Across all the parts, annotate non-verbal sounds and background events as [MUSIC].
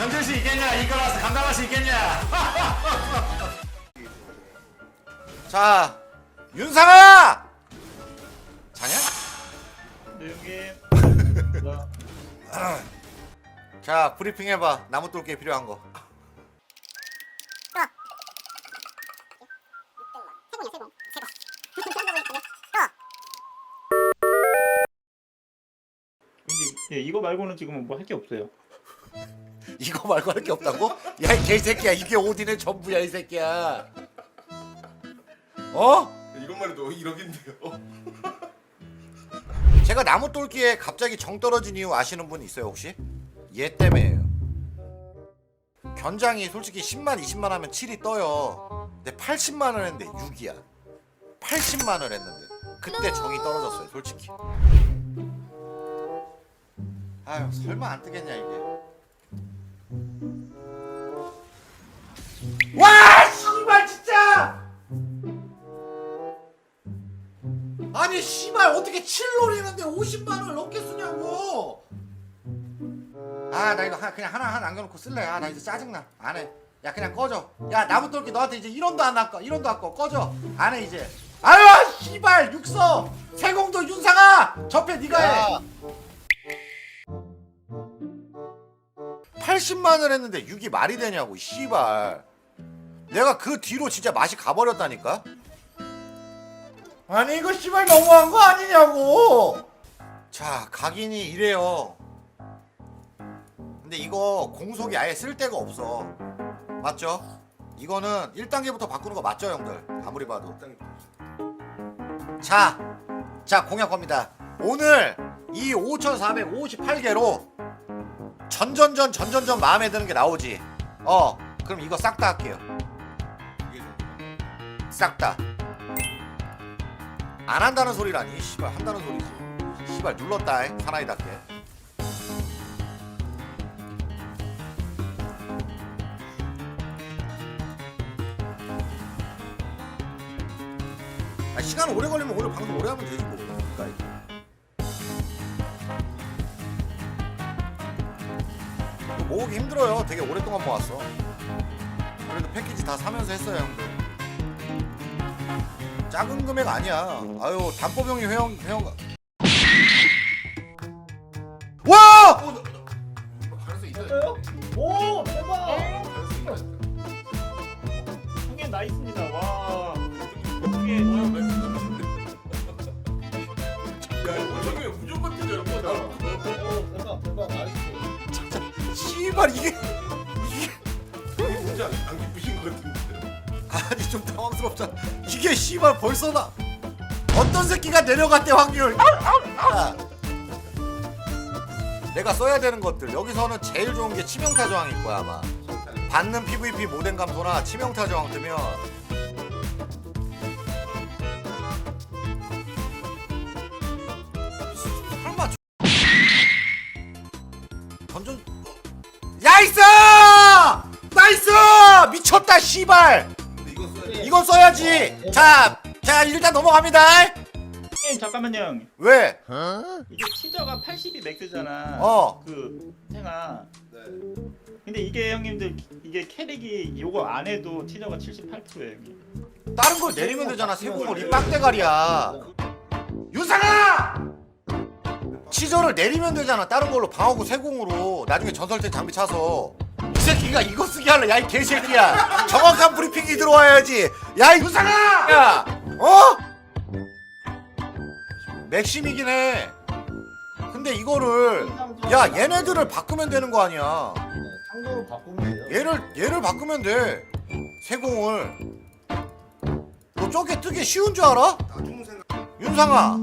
경준 씨 있겠냐? 이끌어서 감당할 수 있겠냐? [LAUGHS] 자 윤상아 자냐? 네 형님. [LAUGHS] 자 브리핑 해봐 나무 뚫기에 필요한 거 예, 이거 말고는 지금 뭐 할 게 없어요. 이거 말고 할 게 없다고? 야 이 개새끼야 이게 오딘의 전부야 이 새끼야 어? 이것만 해도 1억인데요. 제가 나무 뚫기에 갑자기 정 떨어진 이유 아시는 분 있어요 혹시? 얘 때문에요 견장이 솔직히 10만 20만 하면 7이 떠요 근데 80만 원 했는데 6이야 80만 원 했는데 그때 정이 떨어졌어요 솔직히 아유 설마 안 뜨겠냐 이게 와 씨발 진짜! 아니 씨발 어떻게 7롤이는데 50만 원을 넘게 쓰냐고! 아 나 이거 하, 그냥 하나 하나 남겨놓고 쓸래. 아 나 이제 짜증나. 안해. 야 그냥 꺼져. 야 나무 뚫기 너한테 이제 1원도 안 아까 1원도 아까 꺼져. 안 해 이제. 아유 씨발 육서! 세공도 윤상아! 접해 네가 해. 80만 원 했는데 6이 말이 되냐고 씨발 내가 그 뒤로 진짜 맛이 가버렸다니까? 아니 이거 씨발 너무한 거 아니냐고! 자 각인이 이래요. 근데 이거 공속이 아예 쓸 데가 없어. 맞죠? 이거는 1단계부터 바꾸는 거 맞죠 형들? 아무리 봐도. 자, 자 공약 겁니다. 오늘 이 5458개로 전전전 전전전 마음에 드는 게 나오지. 어 그럼 이거 싹 다 할게요 싹 다. 안 한다는 소리라니. 씨발 한다는 소리지. 씨발 눌렀다 잉 사나이답게. 아, 시간 오래 걸리면 오늘 방송 오래 하면 되지 뭐. 그러니까. 모으기 힘들어요. 되게 오랫동안 모았어. 그래도 패키지 다 사면서 했어요 형들 작은 금액 아니야. 아유 단법형이 회원 회원. 와! 할수 있어요. 오 대박. 할수 있어요. 형님 나이스입니다. 와. 형님 야, 이거 저게 무조건 뜨죠. 대박 대박 나이스 씨발 이게 이게 진짜 안 기쁘신 것 같은데. 아니 좀 당황스럽잖아. 이게 씨발 벌써 나 어떤 새끼가 내려갔대 확률. 야. 내가 써야 되는 것들 여기서는 제일 좋은 게 치명타 저항일 거야 아마. 받는 PVP 모뎀 감소나 치명타 저항 뜨면 설마 던전 야이스 나이스 미쳤다 씨발 이거 써야 돼. 이건 써야지 자, 자 일단 넘어갑니다 형님 잠깐만요. 왜? 이게 치저가 80이 맥스잖아. 어. 그 생아. 네. 근데 이게 형님들 이게 캐릭이 요거 안 해도 치저가 78%예요, 형님. 다른 걸 내리면 되잖아 세공을 이 빡대가리야 유상아 치저를 내리면 되잖아 다른 걸로 방어구 세공으로 나중에 전설대 장비 차서 이 새끼가 이거 쓰게 할래 야이 개새끼야. 정확한 브리핑이 들어와야지. 야이 유상아! 야. 어? 맥심이긴 해. 근데 이거를 야 얘네들을 바꾸면 되는 거 아니야. 창조로 바꾸면 돼요. 얘를 얘를 바꾸면 돼. 세공을. 너 저게 뜨기 쉬운 줄 알아? 나중 생각. 윤상아.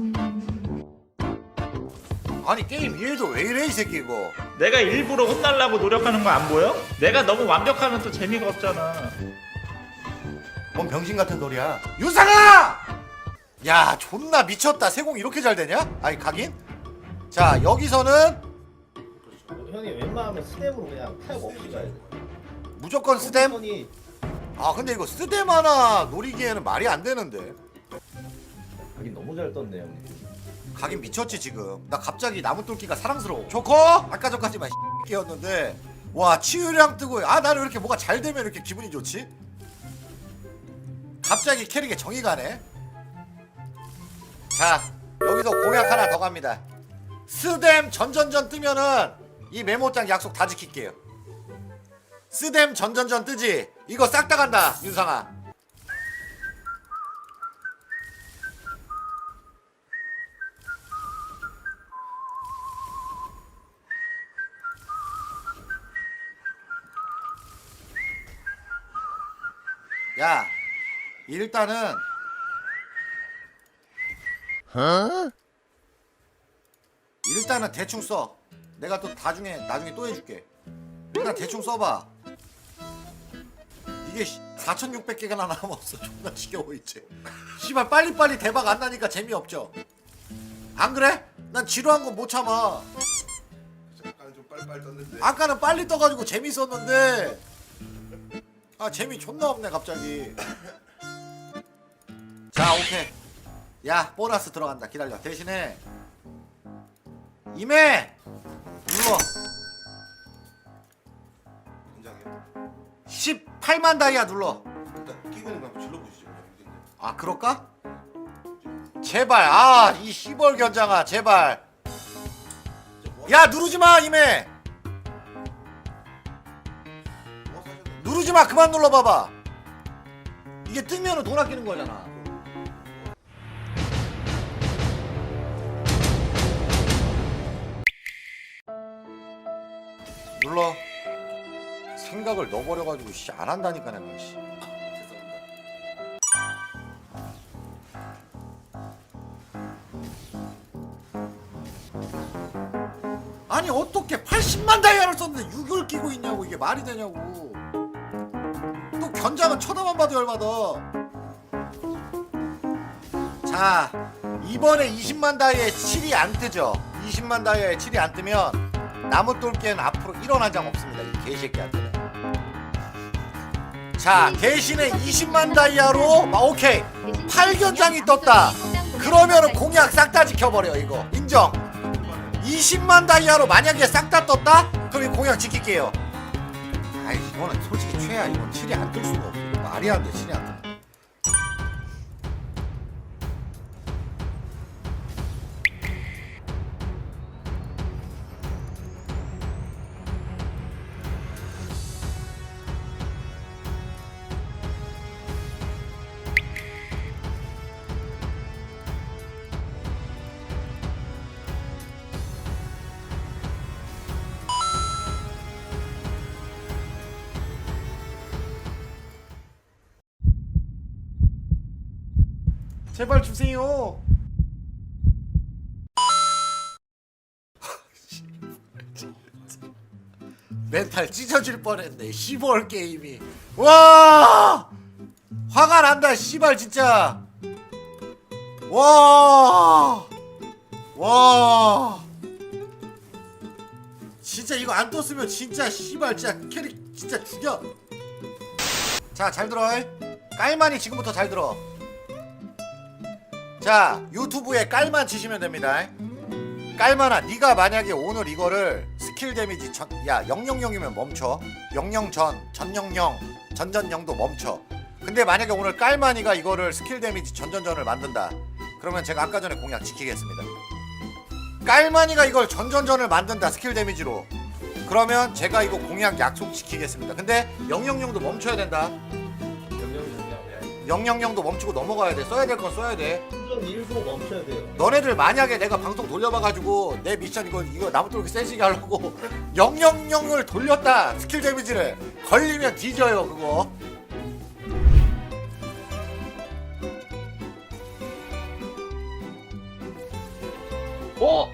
아니 게임 이해도 왜 이래 이 새끼 이거 내가 일부러 혼날라고 노력하는 거 안 보여? 내가 너무 완벽하면 또 재미가 없잖아. 뭔 병신 같은 소리야? 윤상아! 야 존나 미쳤다. 세공 이렇게 잘 되냐? 아니 가긴 자 여기서는 형이 웬만하면 스텝으로 그냥 탈 없이 가야 돼. 무조건 스댐 아 근데 이거 스댐 하나 노리기에는 말이 안 되는데. 하긴 너무 잘 떴네 형님 가긴 미쳤지 지금. 나 갑자기 나무 뚫기가 사랑스러워. 좋고 아까 전까지만 [LAUGHS] 끼였는데 와 치유량 뜨고 아 나는 왜 이렇게 뭐가 잘 되면 이렇게 기분이 좋지? 갑자기 캐릭에 정이 가네. 자 여기서 공약 하나 더 갑니다. 스댐 전전전 뜨면은 이 메모장 약속 다 지킬게요. 스댐 전전전 뜨지? 이거 싹 다 간다 윤상아 야 일단은 일단은 대충 써. 내가 또 나중에 나중에 또 해줄게. 일단 대충 써봐. 이게 4,600개가 나 남았어. [LAUGHS] 존나 지겨워 이제. 씨발 빨리빨리 대박 안 나니까 재미없죠. 안 그래? 난 지루한 거 못 참아. 약간 좀 빨빨 떴는데. 아까는 빨리 떠가지고 재밌었는데 아 재미 존나 없네 갑자기. [LAUGHS] 자 오케이. 야 보너스 들어간다. 기다려. 대신에 임해 눌러. 현장이요. 18만 다이아 눌러. 일단 끼고 있는 거 한번 질러보시죠. 아 그럴까? 제발. 아 이 시벌 견장아 제발. 뭐, 야 누르지마 임해 누르지 마 그만 눌러 봐봐. 이게 뜨면은 돈 아끼는 거잖아. 눌러. 생각을 넣어버려 가지고 씨 안 한다니까 내가 씨. 아니 어떻게 80만 다이아를 썼는데 6을 끼고 있냐고 이게 말이 되냐고. 또 견장은 쳐다만 봐도 열받아. 자 이번에 20만 다이아에 7이 안 뜨죠. 20만 다이아에 7이 안 뜨면 나무 똘개는 앞으로 1원 한 장 없습니다 이 개새끼한테는. 자 대신에 20만 다이아로 아, 오케이. 8견장이 떴다. 그러면은 공약 싹 다 지켜버려 이거. 인정. 20만 다이아로 만약에 싹 다 떴다? 그럼 이 공약 지킬게요. 아이 이거는 솔직히 최야 이건 7이 안 뜰 수가 없어. 말이 안 돼, 7이 안 돼. 제발 주세요. 멘탈 찢어질 뻔했네. 10월 게임이. 와! 화가 난다. 씨발 진짜. 와! 와! 진짜 이거 안 떴으면 진짜 씨발 진짜 캐릭 진짜 죽여. 자, 잘 들어. 깔만이 지금부터 잘 들어. 자 유튜브에 깔만 치시면 됩니다. 깔만아 네가 만약에 오늘 이거를 스킬 데미지 전, 야 000이면 멈춰. 00전 전영영 전전영도 멈춰. 근데 만약에 오늘 깔만이가 이거를 스킬 데미지 전전전을 만든다. 그러면 제가 아까 전에 공약 지키겠습니다. 깔만이가 이걸 전전전을 만든다 스킬 데미지로. 그러면 제가 이거 공약 약속 지키겠습니다. 근데 000도 멈춰야 된다. 000도 멈추고 넘어가야 돼. 써야 될 건 써야 돼 수정 일도 멈춰야 돼요. 너네들 만약에 내가 방송 돌려봐가지고 내 미션 이거 이거 나무토끼 세지게 하려고 000을 돌렸다 스킬 데미지를 걸리면 뒤져요 그거 어?